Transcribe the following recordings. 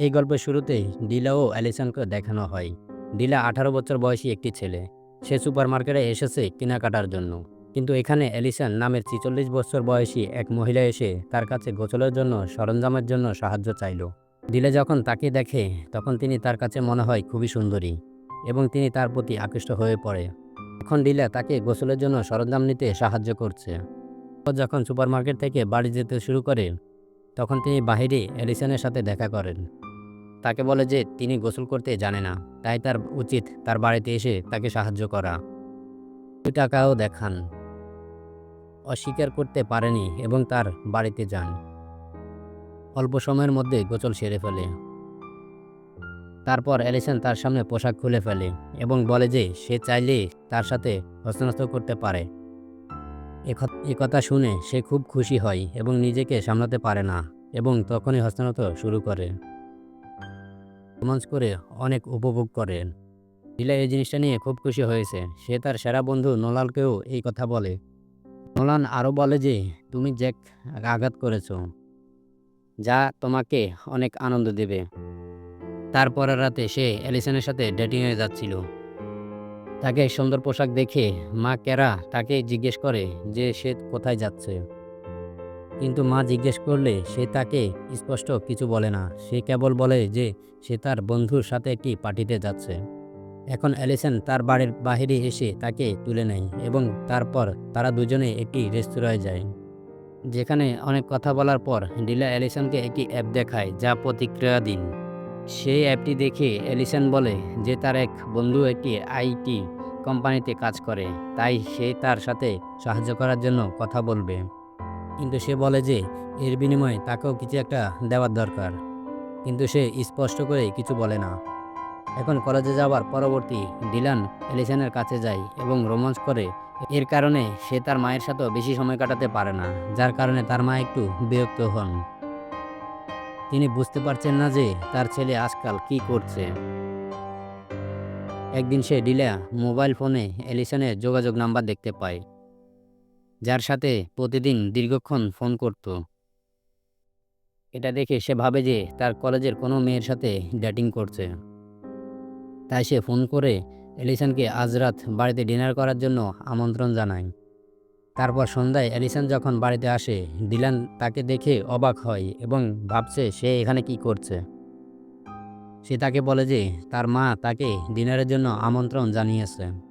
এই গল্পের শুরুতেই ডিলা ও অ্যালিসনকে দেখানো হয়। ডিলা আঠারো বছর বয়সী একটি ছেলে। সে সুপারমার্কেটে এসেছে কেনাকাটার জন্য। কিন্তু এখানে অ্যালিসন নামের ছিচল্লিশ বছর বয়সী এক মহিলা এসে তার কাছে গোসলের জন্য, সরঞ্জামের জন্য সাহায্য চাইল। ডিলা যখন তাকে দেখে, তখন তিনি তার কাছে মনে হয় খুবই সুন্দরী এবং তিনি তার প্রতি আকৃষ্ট হয়ে পড়ে। এখন ডিলা তাকে গোসলের জন্য সরঞ্জাম নিতে সাহায্য করছে। যখন সুপারমার্কেট থেকে বাড়ি যেতে শুরু করে, তখন তিনি বাহিরে অ্যালিসনের সাথে দেখা করেন। তাকে বলে যে, তিনি গোসল করতে জানে না, তাই তার উচিত তার বাড়িতে এসে তাকে সাহায্য করা। দুই টাকাও দেখান। অস্বীকার করতে পারেনি এবং তার বাড়িতে যান। অল্প সময়ের মধ্যে গোসল সেরে ফেলে। তারপর অ্যালিসন তার সামনে পোশাক খুলে ফেলে এবং বলে যে, সে চাইলে তার সাথে হস্তনস্ত করতে পারে। কথা শুনে সে খুব খুশি হয় এবং নিজেকে সামলাতে পারে না এবং তখনই হস্তনত শুরু করে। রোমাঞ্চ করে অনেক উপভোগ করেন। লীলা এই জিনিসটা নিয়ে খুব খুশি হয়েছে। সে তার সেরা বন্ধু নোলালকেও এই কথা বলে। নোলান আরও বলে যে, তুমি জ্যাক, আঘাত করেছ, যা তোমাকে অনেক আনন্দ দেবে। তারপরের রাতে সে অ্যালিসনের সাথে ডেটিংয়ে যাচ্ছিল। তাকে সুন্দর পোশাক দেখে মা কেরা তাকে জিজ্ঞেস করে যে, সে কোথায় যাচ্ছে? কিন্তু মা জিজ্ঞেস করলে, সে তাকে স্পষ্ট কিছু বলে না। সে কেবল বলে যে, সে তার বন্ধুর সাথে একটি পার্টিতে যাচ্ছে। এখন অ্যালিসন তার বাড়ির বাহিরে এসে তাকে তুলে নেয় এবং তারপর তারা দুজনে একটি রেস্তোরাঁয় যায়। যেখানে অনেক কথা বলার পর ডিলা অ্যালিসনকে একটি অ্যাপ দেখায় যা প্রতিক্রিয়া দিন সেই অ্যাপটি দেখে অ্যালিসন বলে যে, তার এক বন্ধু একটি আইটি কোম্পানিতে কাজ করে। তাই সে তার সাথে সাহায্য করার জন্য কথা বলবে। কিন্তু সে বলে যে, এর বিনিময়ে তাকেও কিছু একটা দেওয়ার দরকার। কিন্তু সে স্পষ্ট করে কিছু বলে না। এখন কলেজে যাওয়ার পরবর্তী ডিলান এলিসনের কাছে যায় এবং রোমাঞ্চ করে এর কারণে সে তার মায়ের সাথেও বেশি সময় কাটাতে পারে না, যার কারণে তার মা একটু বিরক্ত হন। তিনি বুঝতে পারছেন না যে তার ছেলে আজকাল কি করছে। একদিন সে ডিলা মোবাইল ফোনে এলিসনের যোগাযোগ নাম্বার দেখতে পায়। যার সাথে প্রতিদিন দীর্ঘক্ষণ ফোন করত। এটা দেখে সে ভাবে যে তার কলেজের কোনো মেয়ের সাথে ডেটিং করছে। তাই সে ফোন করে এলিসনকে আজ রাত বাড়িতে ডিনার করার জন্য আমন্ত্রণ জানায়। তারপর সন্ধ্যায় এলিসন যখন বাড়িতে আসে ডিলান তাকে দেখে অবাক হয় এবং ভাবছে সে এখানে কি করছে। সে তাকে বলে যে তার মা তাকে ডিনারের জন্য আমন্ত্রণ জানিয়েছে।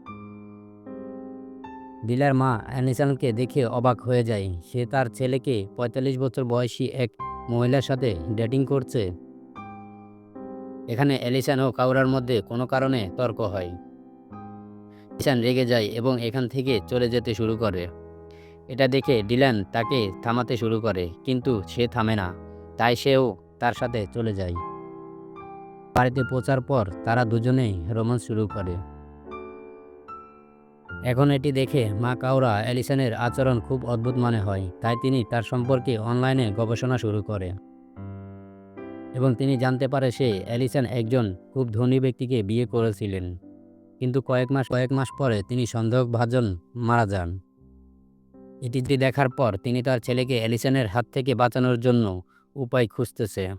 ডিলার মা অ্যানিসানকে দেখে অবাক হয়ে যায়। সে তার ছেলেকে পঁয়তাল্লিশ বছর বয়সী এক মহিলার সাথে ডেটিং করছে। এখানে এলিসান ও কাউরার মধ্যে কোনো কারণে তর্ক হয়। এলিসান রেগে যায় এবং এখান থেকে চলে যেতে শুরু করে। এটা দেখে ডিলান তাকে থামাতে শুরু করে, কিন্তু সে থামে না। তাই সেও তার সাথে চলে যায়। বাড়িতে পৌঁছার পর তারা দুজনেই রোমান্স শুরু করে। এখন এটি দেখে মা কাউরা অ্যালিসনের আচরণ খুব অদ্ভুত মনে হয়, তাই তিনি তার সম্পর্কে অনলাইনে গবেষণা শুরু করে। এবং তিনি জানতে পারে সে অ্যালিসন একজন খুব ধনী ব্যক্তিকে বিয়ে করেছিলেন। কিন্তু কয়েক মাস কয়েক মাস পরে তিনি সন্দেহভাজন মারা যান। এটি দেখার পর তিনি তার ছেলেকে অ্যালিসনের হাত থেকে বাঁচানোর জন্য উপায় খুঁজতেছে।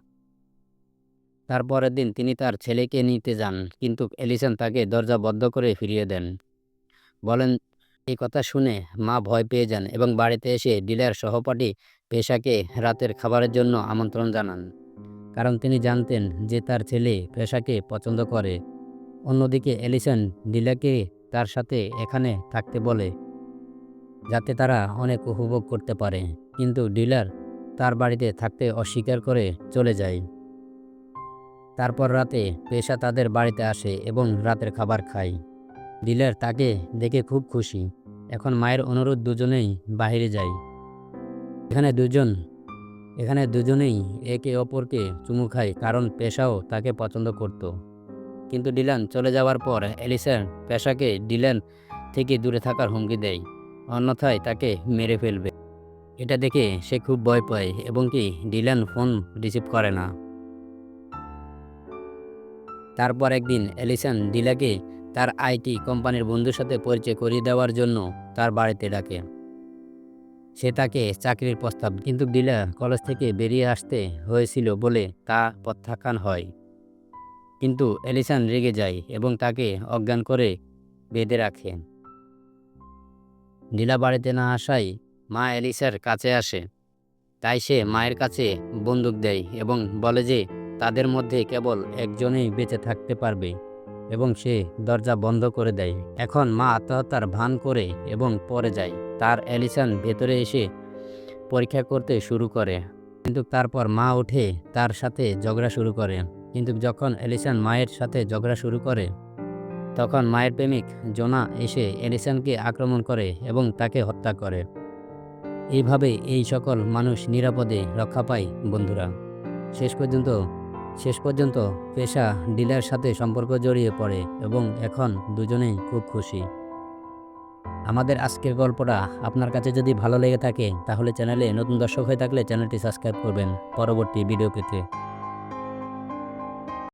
তারপরের দিন তিনি তার ছেলেকে নিতে যান, কিন্তু এলিসন তাকে দরজা বন্ধ করে ফিরিয়ে দেন। বলেন, এই কথা শুনে মা ভয় পেয়ে যান এবং বাড়িতে এসে ডিলার সহপাঠী পেশাকে রাতের খাবারের জন্য আমন্ত্রণ জানান। কারণ তিনি জানতেন যে তার ছেলে পেশাকে পছন্দ করে। অন্যদিকে এলিসন ডিলাকে তার সাথে এখানে থাকতে বলে যাতে তারা অনেক উপভোগ করতে পারে। কিন্তু ডিলার তার বাড়িতে থাকতে অস্বীকার করে চলে যায়। তারপর রাতে পেশা তাদের বাড়িতে আসে এবং রাতের খাবার খায়। ডিলার তাকে দেখে খুব খুশি। এখন মায়ের অনুরোধ দুজনেই বাইরে যায় এখানে দুজন, এখানে দুজনেই একে অপরকে চুমু খায় কারণ পেশাও তাকে পছন্দ করত। কিন্তু ডিলান চলে যাওয়ার পর এলিসার পেশাকে ডিলান থেকে দূরে থাকার হুমকি দেয়, অন্যথায় তাকে মেরে ফেলবে। এটা দেখে সে খুব ভয় পায় এবং কি ডিলান ফোন রিসিভ করে না। তারপর একদিন এলিসন ডিলাকে তার আইটি কোম্পানির বন্ধুর সাথে পরিচয় করিয়ে দেওয়ার জন্য তার বাড়িতে ডাকে। সে তাকে চাকরির প্রস্তাব কিন্তু ডিলা কলেজ থেকে বেরিয়ে আসতে হয়েছিল বলে তা প্রত্যাখ্যান হয়। কিন্তু এলিসান রেগে যায় এবং তাকে অজ্ঞান করে বেঁধে রাখে। ডিলা বাড়িতে না আসায় মা এলিসার কাছে আসে। তাই সে মায়ের কাছে বন্দুক দেয় এবং বলে যে তাদের মধ্যে কেবল একজনেই বেঁচে থাকতে পারবে। এবং সে দরজা বন্ধ করে দেয়। এখন মা আত্মহত্যার ভান করে এবং পরে যায়। তার এলিসান ভেতরে এসে পরীক্ষা করতে শুরু করে। কিন্তু তারপর মা উঠে তার সাথে ঝগড়া শুরু করে। কিন্তু যখন এলিসান মায়ের সাথে ঝগড়া শুরু করে, তখন মায়ের প্রেমিক জোনা এসে এলিসানকে আক্রমণ করে এবং তাকে হত্যা করে। এইভাবে এই সকল মানুষ নিরাপদে রক্ষা পায় বন্ধুরা। শেষ পর্যন্ত শেষ পর্যন্ত পেশা ডিলার সাথে সম্পর্ক জড়িয়ে পড়ে এবং এখন দুজনেই খুব খুশি। আমাদের আজকের গল্পটা আপনার কাছে যদি ভালো লেগে থাকে, তাহলে চ্যানেলে নতুন দর্শক হয়ে থাকলে চ্যানেলটি সাবস্ক্রাইব করবেন। পরবর্তী ভিডিও পেতে।